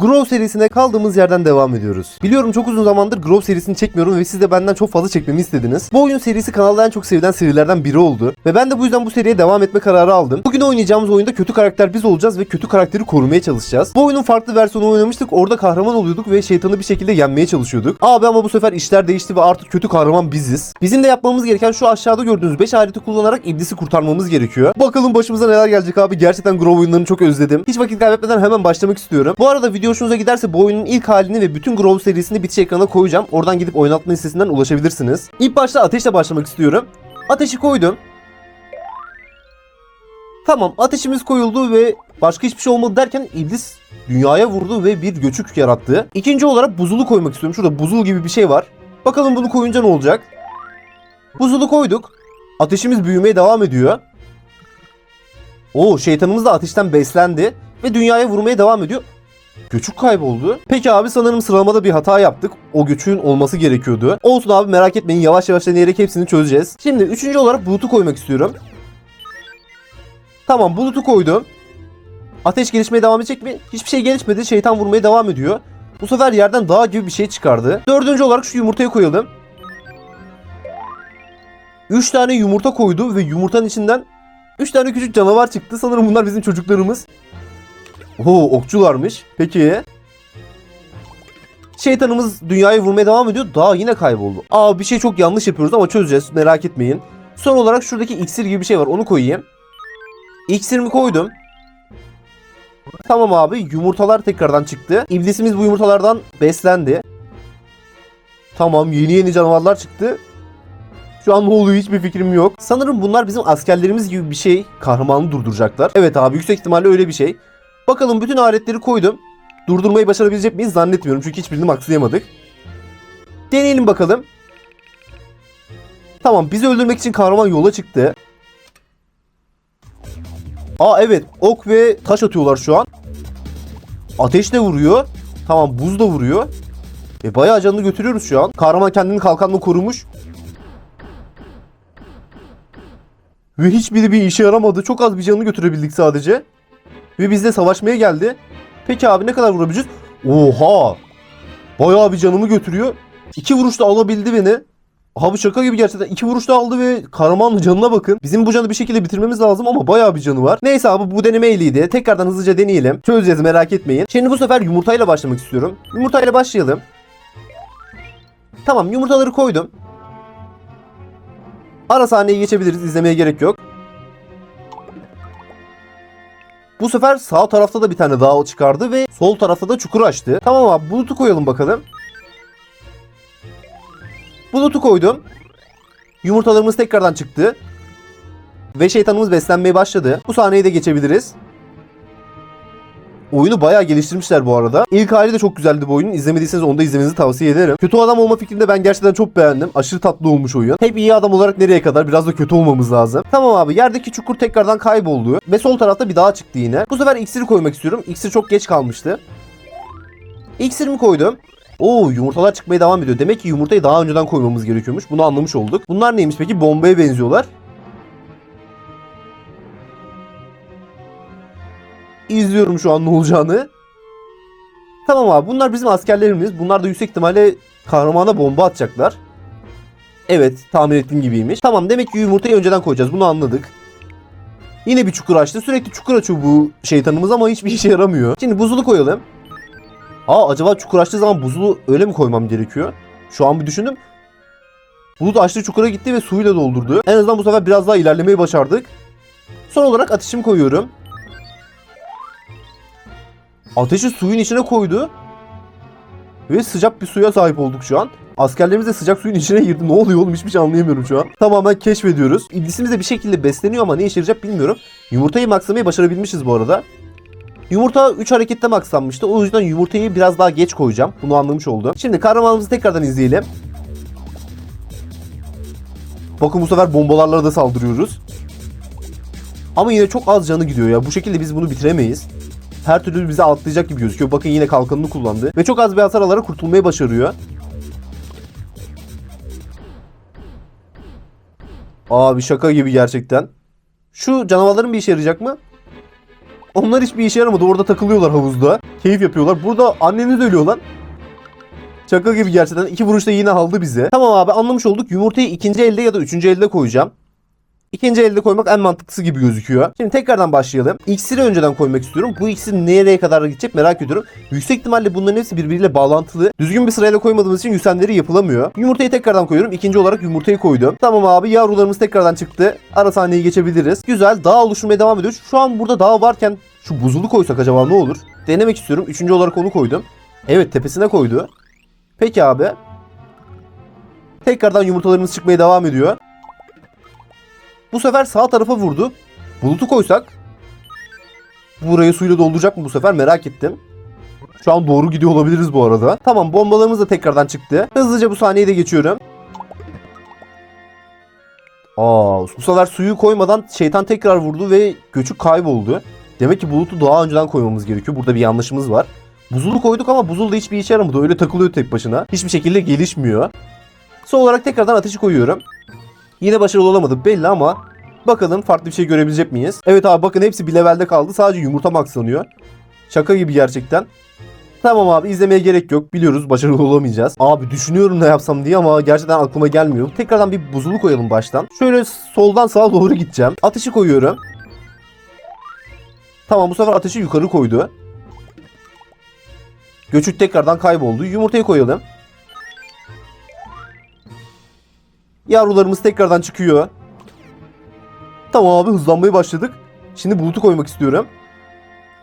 Grove serisine kaldığımız yerden devam ediyoruz. Biliyorum çok uzun zamandır Grove serisini çekmiyorum ve siz de benden çok fazla çekmemi istediniz. Bu oyun serisi kanalda en çok sevilen serilerden biri oldu. Ve ben de bu yüzden bu seriye devam etme kararı aldım. Bugün oynayacağımız oyunda kötü karakter biz olacağız ve kötü karakteri korumaya çalışacağız. Bu oyunun farklı versiyonu oynamıştık. Orada kahraman oluyorduk ve şeytanı bir şekilde yenmeye çalışıyorduk. Abi ama bu sefer işler değişti ve artık kötü kahraman biziz. Bizim de yapmamız gereken şu aşağıda gördüğünüz 5 aleti kullanarak iblisi kurtarmamız gerekiyor. Bakalım başımıza neler gelecek abi. Gerçekten Grove oyunlarını çok özledim. Hiç vakit kaybetmeden hemen başlamak istiyorum. Bu arada video hoşunuza giderse bu oyunun ilk halini ve bütün Grove serisini bitiş ekrana koyacağım. Oradan gidip oynatma listesinden ulaşabilirsiniz. İlk başta ateşle başlamak istiyorum. Ateşi koydum. Tamam ateşimiz koyuldu ve başka hiçbir şey olmadı derken iblis dünyaya vurdu ve bir göçük yarattı. İkinci olarak buzulu koymak istiyorum. Şurada buzul gibi bir şey var. Bakalım bunu koyunca ne olacak? Buzulu koyduk. Ateşimiz büyümeye devam ediyor. Oo şeytanımız da ateşten beslendi ve dünyaya vurmaya devam ediyor. Göçük kayboldu. Peki abi sanırım sıralamada bir hata yaptık. O göçüğün olması gerekiyordu. Olsun abi merak etmeyin yavaş yavaş deneyerek hepsini çözeceğiz. Şimdi üçüncü olarak bulutu koymak istiyorum. Tamam bulutu koydum. Ateş gelişmeye devam edecek mi? Hiçbir şey gelişmedi. Şeytan vurmaya devam ediyor. Bu sefer yerden dağ gibi bir şey çıkardı. Dördüncü olarak şu yumurtayı koyalım. 3 tane yumurta koydu ve yumurtanın içinden 3 tane küçük canavar çıktı. Sanırım bunlar bizim çocuklarımız. Oo okçularmış. Peki. Şeytanımız dünyayı vurmaya devam ediyor. Daha yine kayboldu. Aa bir şey çok yanlış yapıyoruz ama çözeceğiz. Merak etmeyin. Son olarak şuradaki iksir gibi bir şey var. Onu koyayım. İksirimi koydum. Tamam abi yumurtalar tekrardan çıktı. İblisimiz bu yumurtalardan beslendi. Tamam yeni yeni canavarlar çıktı. Şu an ne oluyor hiçbir fikrim yok. Sanırım bunlar bizim askerlerimiz gibi bir şey. Kahramanı durduracaklar. Evet abi yüksek ihtimalle öyle bir şey. Bakalım bütün aletleri koydum. Durdurmayı başarabilecek miyiz zannetmiyorum çünkü hiçbirini maksayamadık. Deneyelim bakalım. Tamam bizi öldürmek için kahraman yola çıktı. Aa evet ok ve taş atıyorlar şu an. Ateş de vuruyor. Tamam buz da vuruyor. E bayağı canını götürüyoruz şu an. Kahraman kendini kalkanla korumuş. Ve hiçbiri bir işe yaramadı. Çok az bir canını götürebildik sadece. Ve bizle savaşmaya geldi. Peki abi ne kadar vurabileceğiz? Oha! Bayağı bir canımı götürüyor. İki vuruşta alabildi beni. Abi şaka gibi gerçekten. iki vuruşta aldı ve kahramanın canına bakın. Bizim bu canı bir şekilde bitirmemiz lazım ama bayağı bir canı var. Neyse abi bu deneme eliydi. Tekrardan hızlıca deneyelim. Çözeceğiz merak etmeyin. Şimdi bu sefer yumurtayla başlamak istiyorum. Yumurtayla başlayalım. Tamam yumurtaları koydum. Ara sahneyi geçebiliriz. izlemeye gerek yok. Bu sefer sağ tarafta da bir tane dağ çıkardı ve sol tarafta da çukur açtı. Tamam abi bulutu koyalım bakalım. Bulutu koydum. Yumurtalarımız tekrardan çıktı. Ve şeytanımız beslenmeye başladı. Bu sahneyi de geçebiliriz. Oyunu bayağı geliştirmişler bu arada. İlk hali de çok güzeldi bu oyunun. İzlemediyseniz onu da izlemenizi tavsiye ederim. Kötü adam olma fikrini de ben gerçekten çok beğendim. Aşırı tatlı olmuş oyun. Hep iyi adam olarak nereye kadar biraz da kötü olmamız lazım. Tamam abi yerdeki çukur tekrardan kayboldu. Ve sol tarafta bir dağ çıktı yine. Bu sefer iksiri koymak istiyorum. İksir çok geç kalmıştı. İksirimi koydum. Oo yumurtalar çıkmaya devam ediyor. Demek ki yumurtayı daha önceden koymamız gerekiyormuş. Bunu anlamış olduk. Bunlar neymiş peki? Bombaya benziyorlar. İzliyorum şu an ne olacağını. Tamam abi bunlar bizim askerlerimiz. Bunlar da yüksek ihtimalle kahramana bomba atacaklar. Evet tahmin ettiğim gibiymiş. Tamam demek ki yumurtayı önceden koyacağız. Bunu anladık. Yine bir çukur açtı. Sürekli çukur açıyor bu şeytanımız ama hiçbir işe yaramıyor. Şimdi buzulu koyalım. Aa acaba çukur açtığı zaman buzulu öyle mi koymam gerekiyor? Şu an bir düşündüm. Bulut açtığı çukura gitti ve suyla doldurdu. En azından bu sefer biraz daha ilerlemeyi başardık. Son olarak ateşimi koyuyorum. Ateşi suyun içine koydu. Ve sıcak bir suya sahip olduk şu an. Askerlerimiz de sıcak suyun içine girdi. Ne oluyor oğlum hiçbir şey anlayamıyorum şu an. Tamamen keşfediyoruz. İblisimiz de bir şekilde besleniyor ama ne işe yarayacak bilmiyorum. Yumurtayı maksamayı başarabilmişiz bu arada. Yumurta 3 harekette makslanmıştı. O yüzden yumurtayı biraz daha geç koyacağım. Bunu anlamış oldum. Şimdi kahramanımızı tekrardan izleyelim. Bakın bu sefer bombalarla da saldırıyoruz. Ama yine çok az canı gidiyor ya. Bu şekilde biz bunu bitiremeyiz. Her türlü bize atlayacak gibi gözüküyor. Bakın yine kalkanını kullandı. Ve çok az bir hasar alarak kurtulmayı başarıyor. Abi şaka gibi gerçekten. Şu canavarların bir işe yarayacak mı? Onlar hiçbir işe yaramadı. Orada takılıyorlar havuzda. Keyif yapıyorlar. Burada anneniz ölüyor lan. Şaka gibi gerçekten. İki vuruşta yine aldı bize. Tamam abi anlamış olduk. Yumurtayı ikinci elde ya da üçüncü elde koyacağım. İkinci elde koymak en mantıklısı gibi gözüküyor. Şimdi tekrardan başlayalım. İksiri önceden koymak istiyorum. Bu iksir nereye kadar gidecek merak ediyorum. Yüksek ihtimalle bunların hepsi birbiriyle bağlantılı. Düzgün bir sırayla koymadığımız için yükselmeleri yapılamıyor. Yumurtayı tekrardan koyuyorum. İkinci olarak yumurtayı koydum. Tamam abi yavrularımız tekrardan çıktı. Ara sahneyi geçebiliriz. Güzel. Dağ oluşturmaya devam ediyoruz. Şu an burada dağ varken şu buzulu koysak acaba ne olur? Denemek istiyorum. Üçüncü olarak onu koydum. Evet tepesine koydu. Peki abi. Tekrardan yumurtalarımız çıkmaya devam ediyor. Bu sefer sağ tarafa vurdu. Bulutu koysak burayı suyla dolduracak mı bu sefer merak ettim. Şu an doğru gidiyor olabiliriz bu arada. Tamam bombalarımız da tekrardan çıktı. Hızlıca bu sahneyi de geçiyorum. Aa, bu sefer suyu koymadan şeytan tekrar vurdu ve göçük kayboldu. Demek ki bulutu daha önceden koymamız gerekiyor. Burada bir yanlışımız var. Buzulu koyduk ama buzul da hiçbir işe yaramadı. Öyle takılıyor tek başına. Hiçbir şekilde gelişmiyor. Son olarak tekrardan ateşi koyuyorum. Yine başarılı olamadık belli ama bakalım farklı bir şey görebilecek miyiz? Evet abi bakın hepsi bir levelde kaldı. Sadece yumurta maxlanıyor. Şaka gibi gerçekten. Tamam abi izlemeye gerek yok. Biliyoruz başarılı olamayacağız. Abi düşünüyorum ne yapsam diye ama gerçekten aklıma gelmiyor. Tekrardan bir buzulu koyalım baştan. Şöyle soldan sağa doğru gideceğim. Ateşi koyuyorum. Tamam bu sefer ateşi yukarı koydu. Göçük tekrardan kayboldu. Yumurtayı koyalım. Yavrularımız tekrardan çıkıyor. Tamam abi hızlanmaya başladık. Şimdi bulutu koymak istiyorum.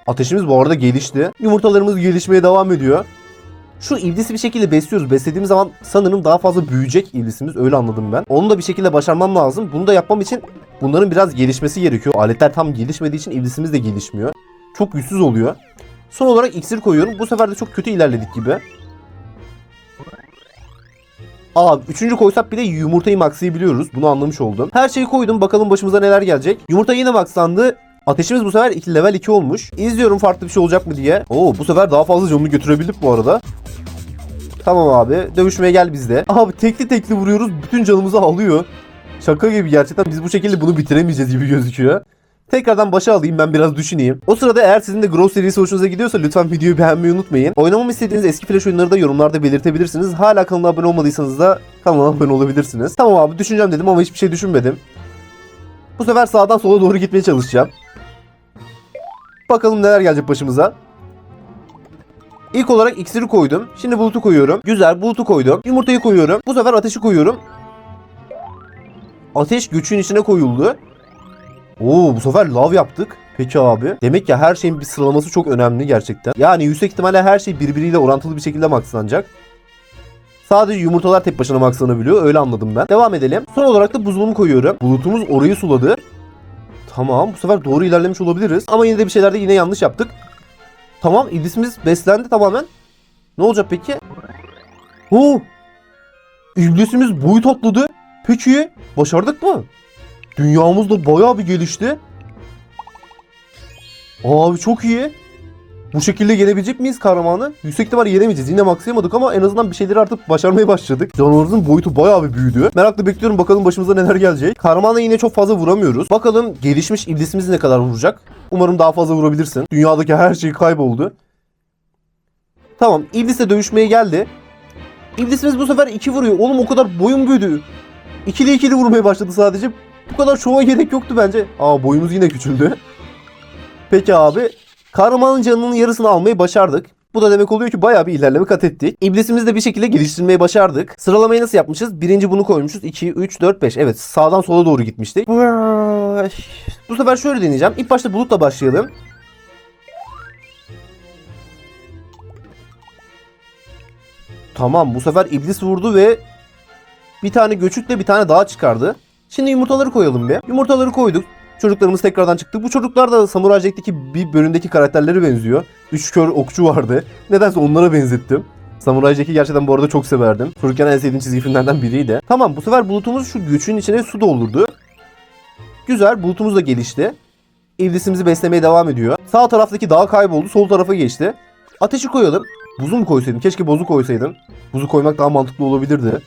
Ateşimiz bu arada gelişti. Yumurtalarımız gelişmeye devam ediyor. Şu iblisi bir şekilde besliyoruz. Beslediğimiz zaman sanırım daha fazla büyüyecek iblisimiz. Öyle anladım ben. Onu da bir şekilde başarmam lazım. Bunu da yapmam için bunların biraz gelişmesi gerekiyor. Aletler tam gelişmediği için iblisimiz de gelişmiyor. Çok güçsüz oluyor. Son olarak iksir koyuyorum. Bu sefer de çok kötü ilerledik gibi. Abi üçüncü koysak bile yumurtayı maxlayabiliyoruz. Bunu anlamış oldum. Her şeyi koydum. Bakalım başımıza neler gelecek. Yumurta yine maxlandı. Ateşimiz bu sefer 2 level 2 olmuş. İzliyorum farklı bir şey olacak mı diye. Oo bu sefer daha fazla canını götürebildik bu arada. Tamam abi. Dövüşmeye gel bizde. Abi tekli tekli vuruyoruz. Bütün canımızı alıyor. Şaka gibi gerçekten biz bu şekilde bunu bitiremeyeceğiz gibi gözüküyor. Tekrardan başa alayım ben biraz düşüneyim. O sırada eğer sizin de Grove serisi hoşunuza gidiyorsa lütfen videoyu beğenmeyi unutmayın. Oynamamı istediğiniz eski flash oyunları da yorumlarda belirtebilirsiniz. Hala kanala abone olmadıysanız da kanala abone olabilirsiniz. Tamam abi düşüneceğim dedim ama hiçbir şey düşünmedim. Bu sefer sağdan sola doğru gitmeye çalışacağım. Bakalım neler gelecek başımıza. İlk olarak iksiri koydum. Şimdi bulutu koyuyorum. Güzel bulutu koydum. Yumurtayı koyuyorum. Bu sefer ateşi koyuyorum. Ateş güçün içine koyuldu. Oo bu sefer lav yaptık. Peki abi. Demek ki her şeyin bir sıralaması çok önemli gerçekten. Yani yüksek ihtimalle her şey birbiriyle orantılı bir şekilde maxlanacak. Sadece yumurtalar tek başına maxlanabiliyor. Öyle anladım ben. Devam edelim. Son olarak da buzulumu koyuyorum. Bulutumuz orayı suladı. Tamam bu sefer doğru ilerlemiş olabiliriz. Ama yine de bir şeylerde yine yanlış yaptık. Tamam iblisimiz beslendi tamamen. Ne olacak peki? Oo! İblisimiz boyu topladı. Peki başardık mı? Dünyamız da bayağı bir gelişti. Abi çok iyi. Bu şekilde yenebilecek miyiz kahramanı? Yüksek ihtimalle yenemeyeceğiz. Yine maxlayamadık ama en azından bir şeyleri artık başarmaya başladık. Canavarımızın boyutu bayağı bir büyüdü. Merakla bekliyorum bakalım başımıza neler gelecek. Kahramana yine çok fazla vuramıyoruz. Bakalım gelişmiş iblisimiz ne kadar vuracak. Umarım daha fazla vurabilirsin. Dünyadaki her şey kayboldu. Tamam iblisle dövüşmeye geldi. İblisimiz bu sefer iki vuruyor. Oğlum o kadar boyun büyüdü. İkili ikili vurmaya başladı sadece. Bu kadar şova gerek yoktu bence. Aa boyumuz yine küçüldü. Peki abi. Kahramanın canının yarısını almayı başardık. Bu da demek oluyor ki bayağı bir ilerleme kat ettik. İblisimizi de bir şekilde geliştirmeyi başardık. Sıralamayı nasıl yapmışız? Birinci bunu koymuşuz. 2, 3, 4, 5. Evet sağdan sola doğru gitmiştik. Bu sefer şöyle deneyeceğim. İlk başta bulutla başlayalım. Tamam bu sefer iblis vurdu ve bir tane göçükle bir tane daha çıkardı. Şimdi yumurtaları koyalım bir. Yumurtaları koyduk. Çocuklarımız tekrardan çıktı. Bu çocuklar da Samurai Jack'teki bir bölümdeki karakterlere benziyor. Üç kör okçu vardı. Nedense onlara benzettim. Samurai Jack'i gerçekten bu arada çok severdim. Çocukken en sevdiğim çizgi filmlerden biriydi. Tamam bu sefer bulutumuz şu göçün içine su doldurdu. Güzel bulutumuz da gelişti. İblisimizi beslemeye devam ediyor. Sağ taraftaki dağ kayboldu. Sol tarafa geçti. Ateşi koyalım. Buzu mu koysaydım? Keşke bozu koysaydım. Buzu koymak daha mantıklı olabilirdi.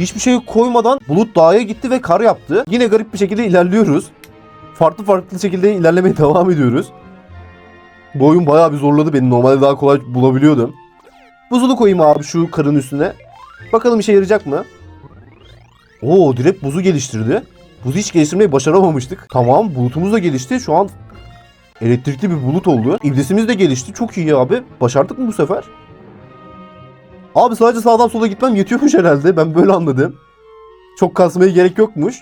Hiçbir şey koymadan bulut dağa gitti ve kar yaptı. Yine garip bir şekilde ilerliyoruz. farklı farklı şekilde ilerlemeye devam ediyoruz. Bu oyun bayağı bir zorladı beni. Normalde daha kolay bulabiliyordum. Buzulu koyayım abi şu karın üstüne. Bakalım işe yarayacak mı? Oo direkt buzu geliştirdi. Buzu hiç geliştirmeyi başaramamıştık. Tamam bulutumuz da gelişti. Şu an elektrikli bir bulut oldu. İblisimiz de gelişti. Çok iyi abi. Başardık mı bu sefer? Abi sadece sağdan sola gitmem yetiyormuş herhalde. Ben böyle anladım. Çok kasmaya gerek yokmuş.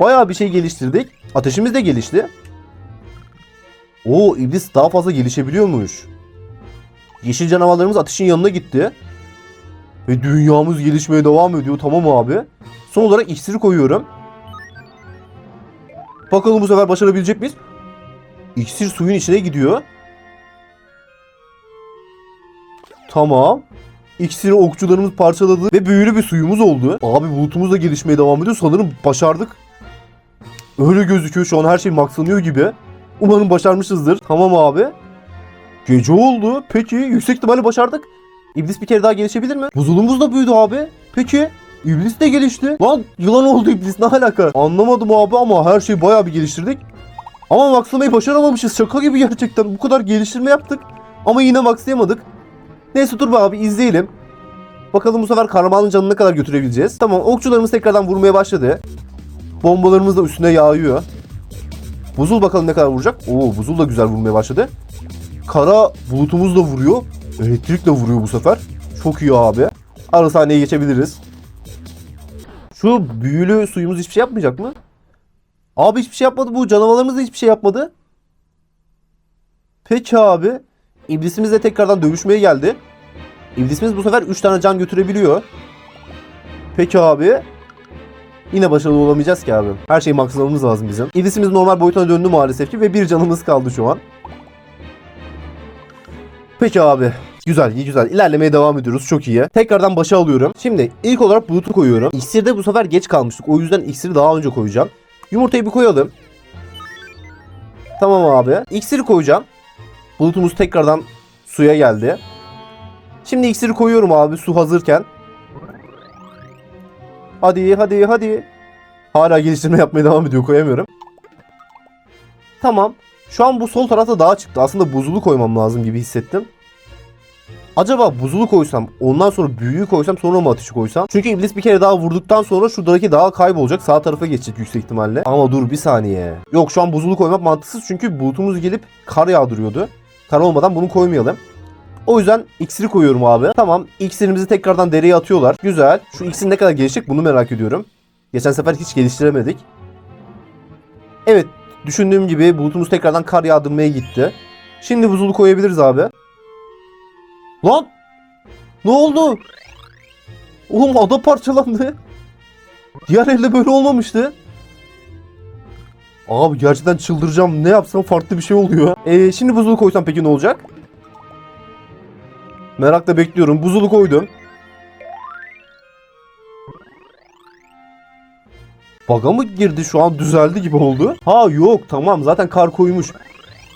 Bayağı bir şey geliştirdik. Ateşimiz de gelişti. Oo iblis daha fazla gelişebiliyormuş. Yeşil canavarlarımız ateşin yanına gitti. Ve dünyamız gelişmeye devam ediyor. Tamam abi. Son olarak iksiri koyuyorum. Bakalım bu sefer başarabilecek miyiz? İksir suyun içine gidiyor. Tamam. İksiri okçularımız parçaladı ve büyülü bir suyumuz oldu. Abi bulutumuz da gelişmeye devam ediyor. Sanırım başardık. Öyle gözüküyor şu an her şey maksanıyor gibi. Umarım başarmışızdır. Tamam abi. Gece oldu. Peki yüksek ihtimalle başardık. İblis bir kere daha gelişebilir mi? Buzulumuz da büyüdü abi. Peki İblis de gelişti. Lan yılan oldu iblis ne alaka? Anlamadım abi ama her şeyi bayağı bir geliştirdik. Ama maxlamayı başaramamışız. Şaka gibi gerçekten. Bu kadar geliştirme yaptık. Ama yine maxlayamadık. Neyse dur be abi izleyelim. Bakalım bu sefer kahramanın canını ne kadar götürebileceğiz. Tamam okçularımız tekrardan vurmaya başladı. Bombalarımız da üstüne yağıyor. Buzul bakalım ne kadar vuracak. Oo buzul da güzel vurmaya başladı. Kara bulutumuz da vuruyor. Elektrik de vuruyor bu sefer. Çok iyi abi. Ara sahneye geçebiliriz. Şu büyülü suyumuz hiçbir şey yapmayacak mı? Abi hiçbir şey yapmadı. Bu canavarlarımız da hiçbir şey yapmadı. Peki abi. İblisimiz de tekrardan dövüşmeye geldi. İblisimiz bu sefer 3 tane can götürebiliyor. Peki abi. Yine başarılı olamayacağız ki abi. Her şeyi makslamamız lazım bizim. İblisimiz normal boyutuna döndü maalesef ki ve bir canımız kaldı şu an. Peki abi. Güzel, iyi güzel. İlerlemeye devam ediyoruz. Çok iyi. Tekrardan başa alıyorum. Şimdi ilk olarak bulutu koyuyorum. İksirde bu sefer geç kalmıştık. O yüzden iksiri daha önce koyacağım. Yumurtayı bir koyalım. Tamam abi. İksiri koyacağım. Bulutumuz tekrardan suya geldi. Şimdi iksiri koyuyorum abi su hazırken. Hadi hadi hadi. Hala geliştirme yapmaya devam ediyor koyamıyorum. Tamam. Şu an bu sol tarafta daha çıktı. Aslında buzulu koymam lazım gibi hissettim. Acaba buzulu koysam, ondan sonra büyüğü koysam, sonra mı ateşi koysam? Çünkü iblis bir kere daha vurduktan sonra şuradaki dağ kaybolacak. Sağ tarafa geçecek yüksek ihtimalle. Ama dur bir saniye. Yok şu an buzulu koymak mantıksız çünkü bulutumuz gelip kar yağdırıyordu. Kar olmadan bunu koymayalım. O yüzden iksiri koyuyorum abi. Tamam iksirimizi tekrardan dereye atıyorlar. Güzel. Şu iksir ne kadar gelişecek bunu merak ediyorum. Geçen sefer hiç geliştiremedik. Evet düşündüğüm gibi bulutumuz tekrardan kar yağdırmaya gitti. Şimdi buzulu koyabiliriz abi. Lan! Ne oldu? Oğlum ada parçalandı. Diğer elde böyle olmamıştı. Abi gerçekten çıldıracağım. Ne yapsam farklı bir şey oluyor. Ee, şimdi buzulu koysam peki ne olacak? Merakla bekliyorum. Buzulu koydum. Baga mı girdi şu an düzeldi gibi oldu. Ha yok tamam zaten kar koymuş.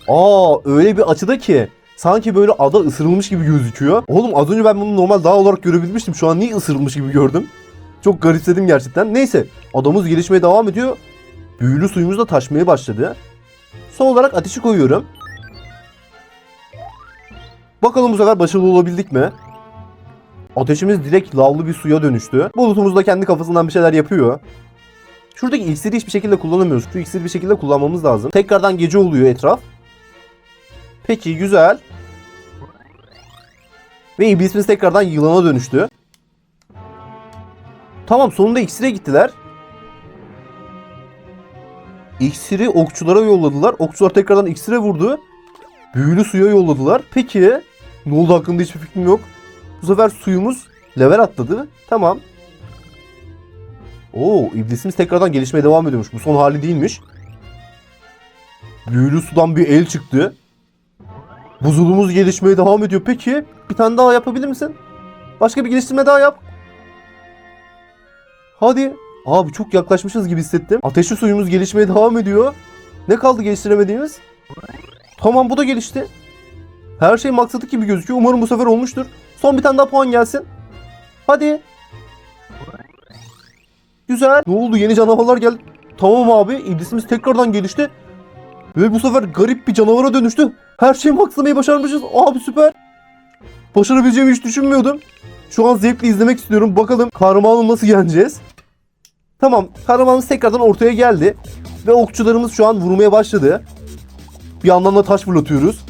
Aa öyle bir açıda ki sanki böyle ada ısırılmış gibi gözüküyor. Oğlum az önce ben bunu normal dağ olarak görebilmiştim. Şu an niye ısırılmış gibi gördüm. Çok garipsedim gerçekten. Neyse adamız gelişmeye devam ediyor. Büyülü suyumuz da taşmaya başladı. Son olarak ateşi koyuyorum. Bakalım bu sefer başarılı olabildik mi? Ateşimiz direkt lavlı bir suya dönüştü. Bulutumuz da kendi kafasından bir şeyler yapıyor. Şuradaki iksiri hiçbir şekilde kullanamıyoruz. Şu iksiri bir şekilde kullanmamız lazım. Tekrardan gece oluyor etraf. Peki güzel. Ve iblisimiz tekrardan yılana dönüştü. Tamam sonunda iksire gittiler. İksiri okçulara yolladılar. Okçular tekrardan iksire vurdu. Büyülü suya yolladılar. Peki ne oldu hakkında hiçbir fikrim yok. Bu sefer suyumuz level atladı. Tamam. Oo iblisimiz tekrardan gelişmeye devam ediyormuş. Bu son hali değilmiş. Büyülü sudan bir el çıktı. Buzulumuz gelişmeye devam ediyor. Peki bir tane daha yapabilir misin? Başka bir geliştirme daha yap. Hadi. Abi çok yaklaşmışız gibi hissettim. Ateşli suyumuz gelişmeye devam ediyor. Ne kaldı geliştiremediğimiz? Tamam bu da gelişti. Her şey maksadı gibi gözüküyor. Umarım bu sefer olmuştur. Son bir tane daha puan gelsin. Hadi. Güzel. Ne oldu? Yeni canavarlar geldi. Tamam abi iblisimiz tekrardan gelişti. Ve bu sefer garip bir canavara dönüştü. Her şeyi maksamayı başarmışız. Abi süper. Başarabileceğimi hiç düşünmüyordum. Şu an zevkle izlemek istiyorum. Bakalım kahramanı nasıl yeneceğiz. Tamam kahramanımız tekrardan ortaya geldi. Ve okçularımız şu an vurmaya başladı. Bir yandan da taş fırlatıyoruz.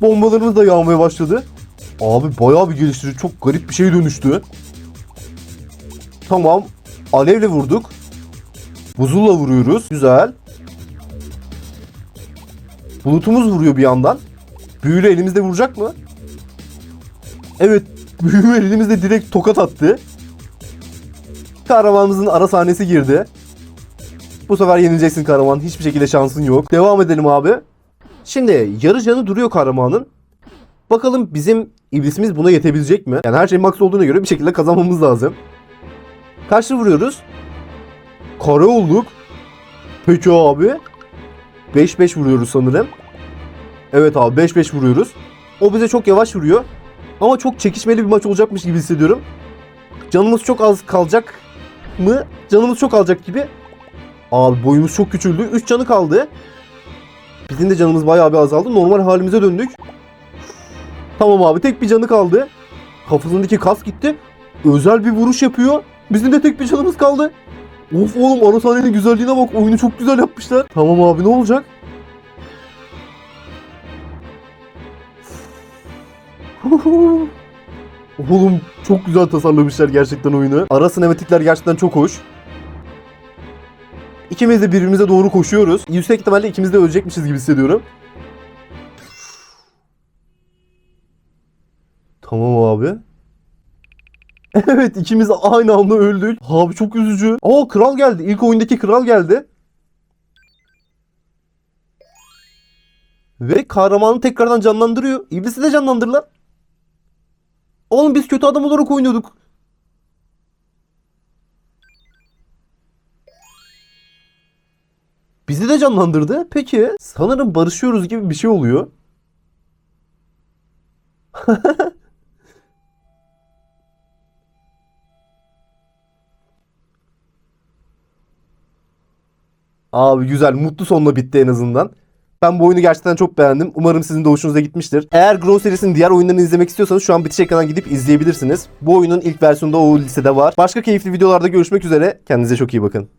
Bombalarımız da yağmaya başladı. Abi bayağı bir geliştirici. Çok garip bir şeye dönüştü. Tamam. Alevle vurduk. Buzulla vuruyoruz. Güzel. Bulutumuz vuruyor bir yandan. Büyüyle elimizde vuracak mı? Evet. Büyü elimizde direkt tokat attı. Kahramanımızın ara sahnesi girdi. Bu sefer yenileceksin kahraman. Hiçbir şekilde şansın yok. Devam edelim abi. Şimdi yarı canı duruyor kahramanın. Bakalım bizim iblisimiz buna yetebilecek mi? Yani her şey max olduğuna göre bir şekilde kazanmamız lazım. Kaçlı vuruyoruz? Kare olduk. Peki abi. 5-5 vuruyoruz sanırım. Evet abi 5-5 vuruyoruz. O bize çok yavaş vuruyor. Ama çok çekişmeli bir maç olacakmış gibi hissediyorum. Canımız çok az kalacak mı? Canımız çok alacak gibi. Abi boyumuz çok küçüldü. 3 canı kaldı. Bizim de canımız bayağı bir azaldı. Normal halimize döndük. Tamam abi tek bir canı kaldı. Kafasındaki kas gitti. Özel bir vuruş yapıyor. Bizim de tek bir canımız kaldı. Of oğlum ara sahnenin güzelliğine bak. Oyunu çok güzel yapmışlar. Tamam abi ne olacak? Oğlum çok güzel tasarlamışlar gerçekten oyunu. Ara sinematikler gerçekten çok hoş. İkimiz de birbirimize doğru koşuyoruz. Yüksek ihtimalle ikimiz de ölecekmişiz gibi hissediyorum. Tamam abi. Evet ikimiz aynı anda öldük. Abi çok üzücü. Aa kral geldi. İlk oyundaki kral geldi. Ve kahramanı tekrardan canlandırıyor. İblisi de canlandırlar. Oğlum biz kötü adam olarak oynuyorduk. Bizi de canlandırdı. Peki sanırım barışıyoruz gibi bir şey oluyor. Abi güzel mutlu sonla bitti en azından. Ben bu oyunu gerçekten çok beğendim. Umarım sizin de hoşunuza gitmiştir. Eğer Grow serisinin diğer oyunlarını izlemek istiyorsanız şu an bitiş ekranına gidip izleyebilirsiniz. Bu oyunun ilk versiyonu da o listede var. Başka keyifli videolarda görüşmek üzere. Kendinize çok iyi bakın.